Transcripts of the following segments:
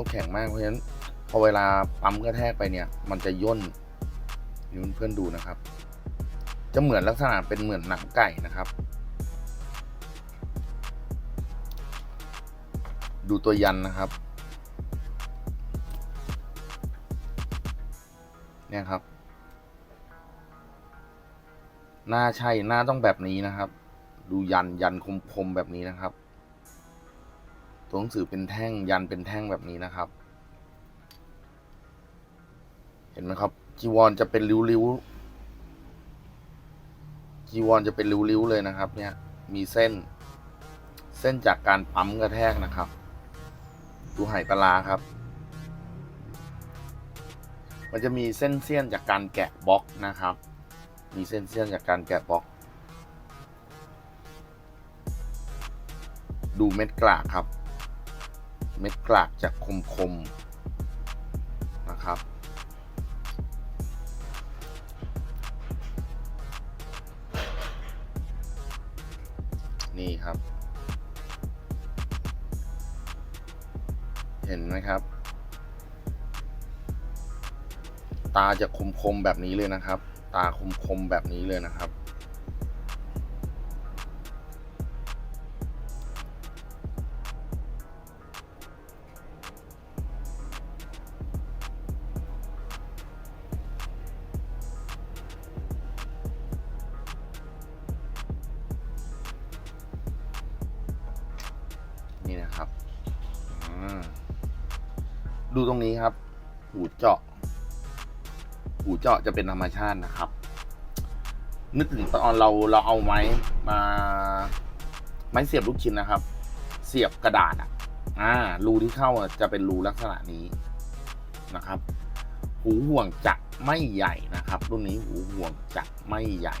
เขาแข็งมากเพราะฉะนั้นพอเวลาปั๊มกระแทกไปเนี่ย มันจะย่นนี่เพื่อนๆดูนะครับ จะเหมือนลักษณะเป็นเหมือนหนังไก่นะครับ ดูตัวยันนะครับเนี่ยครับ หน้าใช่หน้าต้องแบบนี้นะครับ ดูยันยันคมๆแบบนี้นะครับ ตัวหนังสือเป็นแท่งยันเป็นแท่งแบบนี้นะครับ เห็นไหมครับจีวรจะเป็นริ้วๆจีวรจะเป็นริ้วๆเลยนะครับ เนี่ยมีเส้น เส้นจากการปั๊มกระแทกนะครับ ดูไหปลาร้าครับ มันจะมีเส้นเสี้ยนจากการแกะบล็อกนะครับ มีเส้นเสี้ยนจากการแกะบล็อกดูเม็ดกลากครับ เม็ดกลากจากคมนะครับ นี่ครับ เห็นไหมครับ ตาจะคมๆแบบนี้เลยนะครับ ตาคมๆแบบนี้เลยนะครับ ดูตรงนี้ครับ หูเจาะ หูเจาะจะเป็นธรรมชาตินะครับ นึกถึงตอนเราเราเอาไม้มา ไม้เสียบลูกชิ้นนะครับ เสียบกระดาษอะ อ่า รูที่เข้าจะเป็นรูลักษณะนี้นะครับ หูห่วงจะไม่ใหญ่นะครับ รุ่นนี้หูห่วงจะไม่ใหญ่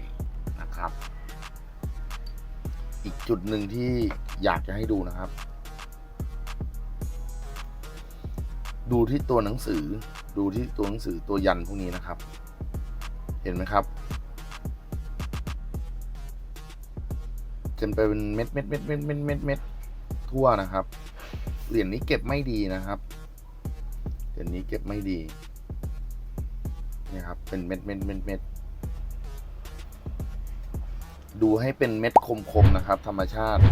นะครับ อีกจุดหนึ่งที่อยากจะให้ดูนะครับ ดูที่ตัวหนังสือ ดูที่ตัวหนังสือตัวยันพวกนี้นะครับ เห็นไหมครับจนไปเป็นเม็ดเม็ดเม็ดเม็ดเม็ดเม็ดเม็ดทั่วนะครับ เหรียญนี้เก็บไม่ดีนะครับ เหรียญนี้เก็บไม่ดีนี่ครับ เป็นเม็ดเม็ดเม็ดเม็ดดูให้เป็นเม็ดคมๆนะครับ ธรรมชาติ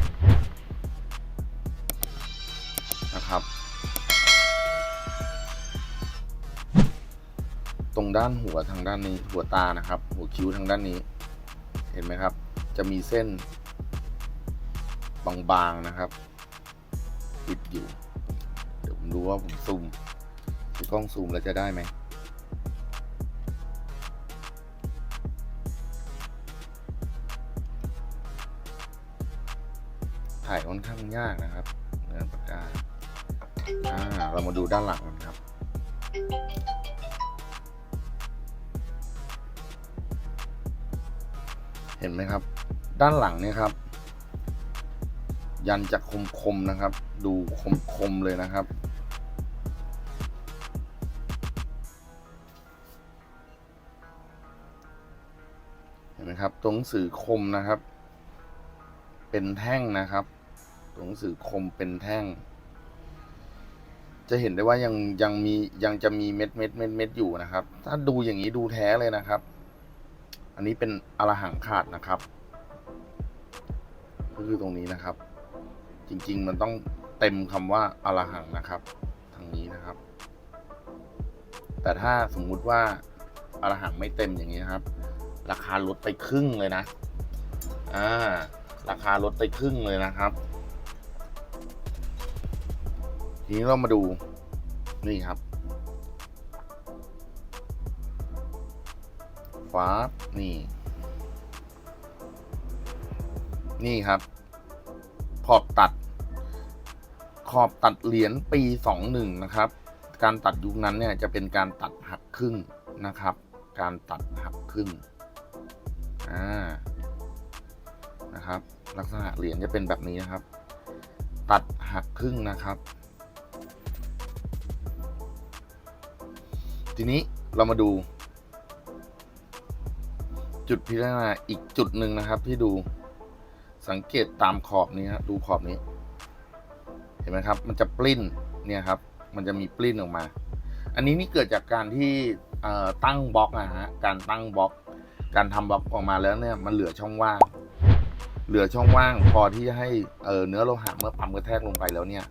ด้านหัวทางด้านนี้หัวตานะครับ หัวคิ้วทางด้านนี้ เห็นไหมครับ จะมีเส้น บางๆนะครับ ปิดอยู่ เดี๋ยวผมดูว่าผมซูมที่กล้องซูมแล้วจะได้ไหมถ่ายค่อนข้างยากนะครับเนื้อปากกาอ่าเรามาดูด้านหลังกันครับ เห็นไหมครับ ด้านหลังเนี่ยครับ ยันจะคมๆนะครับ ดูคมๆเลยนะครับเห็นไหมครับตัวหนังสือคมนะครับ เป็นแท่งนะครับตัวหนังสือคมเป็นแท่ง จะเห็นได้ว่ายังยังมียังจะมีเม็ดเม็ดเม็ดเม็ดอยู่นะครับ ถ้าดูอย่างนี้ดูแท้เลยนะครับ อันนี้เป็นอรหังขาดนะครับ ก็คือตรงนี้นะครับ จริงๆมันต้องเต็มคำว่าอรหังนะครับ ทางนี้นะครับ แต่ถ้าสมมุติว่าอรหังไม่เต็มอย่างนี้นครับ ราคาลดไปครึ่งเลยนะอ่าราคาลดไปครึ่งเลยนะครับ ทีนี้เรามาดูนี่ครับ ฟ้านี่ นี่ครับ ขอบตัด ขอบตัดเหรียญปีสองหนึ่งนะครับ การตัดยุคนั้นเนี่ยจะเป็นการตัดหักครึ่งนะครับ การตัดหักครึ่งอ่านะครับ ลักษณะเหรียญจะเป็นแบบนี้นะครับ ตัดหักครึ่งนะครับ ทีนี้เรามาดู จุดพิจารณาอีกจุดหนึ่งนะครับ ที่ดูสังเกตตามขอบนี้ครับดูขอบนี้ เห็นไหมครับ มันจะปลิ้นเนี่ยครับ มันจะมีปลิ้นออกมา อันนี้นี่เกิดจากการที่ตั้งบล็อกนะฮะการตั้งบล็อก การทำบล็อกออกมาแล้วเนี่ยมันเหลือช่องว่าง เหลือช่องว่างพอที่จะให้เเนื้อโลหะเมื่อปั๊มกระแทกลงไปแล้วเนี่ย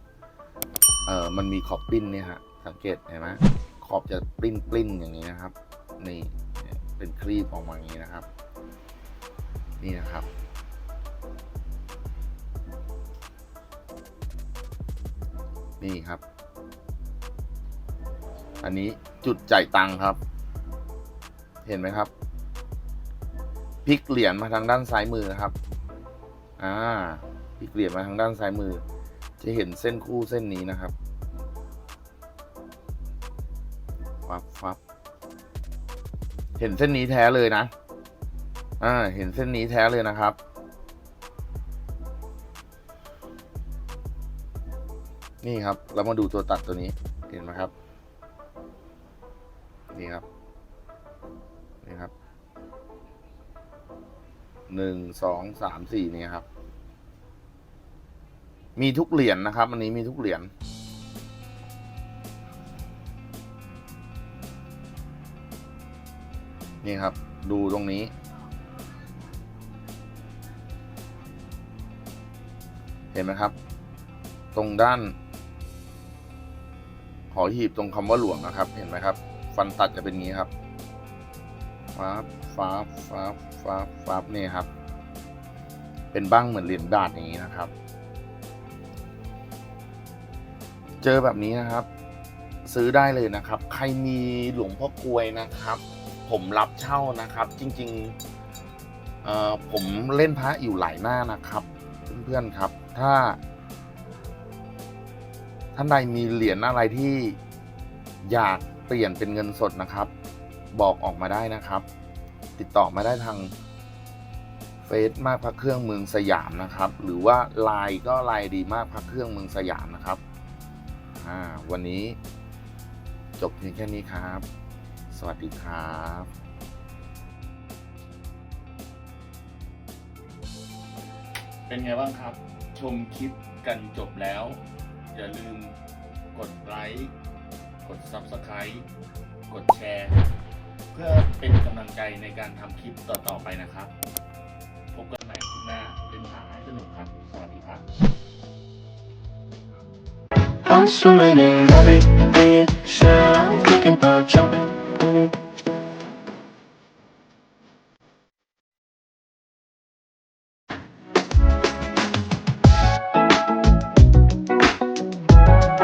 เออมันมีขอบปลิ้นเนี่ยฮะสังเกตเห็นไหมขอบจะปลิ้นปลิ้นอย่างนี้นะครับนี่ เป็นครีบออกมาอย่างนี้นะครับ นี่นะครับ นี่ครับ อันนี้จุดจ่ายตังค์ครับ เห็นไหมครับพลิกเหรียญมาทางด้านซ้ายมือนะครับ อ่าพลิกเหรียญมาทางด้านซ้ายมือ จะเห็นเส้นคู่เส้นนี้นะครับ ฟับฟับ เห็นเส้นนี้แท้เลยนะ อ่า เห็นเส้นนี้แท้เลยนะครับ นี่ครับ เรามาดูตัวตัดตัวนี้ เห็นไหมครับ นี่ครับ นี่ครับ หนึ่ง สอง สาม สี่นี่ครับ มีทุกเหรียญนะครับ อันนี้มีทุกเหรียญ นี่ครับ ดูตรงนี้ เห็นไหมครับ ตรงด้าน หอหีบตรงคำว่าหลวงนะครับ เห็นไหมครับ ฟันตัดจะเป็นงี้ครับฟ้าฟ้าฟ้าฟ้าฟ้านี่ครับ เป็นบ้างเหมือนเหรียญบาทอย่างนี้นะครับ เจอแบบนี้นะครับ ซื้อได้เลยนะครับ ใครมีหลวงพ่อกลวยนะครับ ผมรับเช่านะครับ จริงๆผมเล่นพระอยู่หลายหน้านะครับ เพื่อนๆครับ ถ้า ท่านใดมีเหรียญอะไรที่อยากเปลี่ยนเป็นเงินสดนะครับ บอกออกมาได้นะครับ ติดต่อมาได้ทางเฟซมากพระเครื่องเมืองสยามนะครับ หรือว่าไลน์ก็ไลน์ดีมากพระเครื่องเมืองสยามนะครับวันนี้จบเพียงแค่นี้ครับ สวัสดีครับเป็นไงบ้างครับ ชมคลิปกันจบแล้ว อย่าลืมกดไลค์กด Subscribe กดแชร์ เพื่อเป็นกำลังใจในการทำคลิปต่อ ๆ ไปนะครับ พบกันใหม่คลิปหน้าเป็นหาให้สนุกครับ สวัสดีครับ I'm swimming in love it. thank you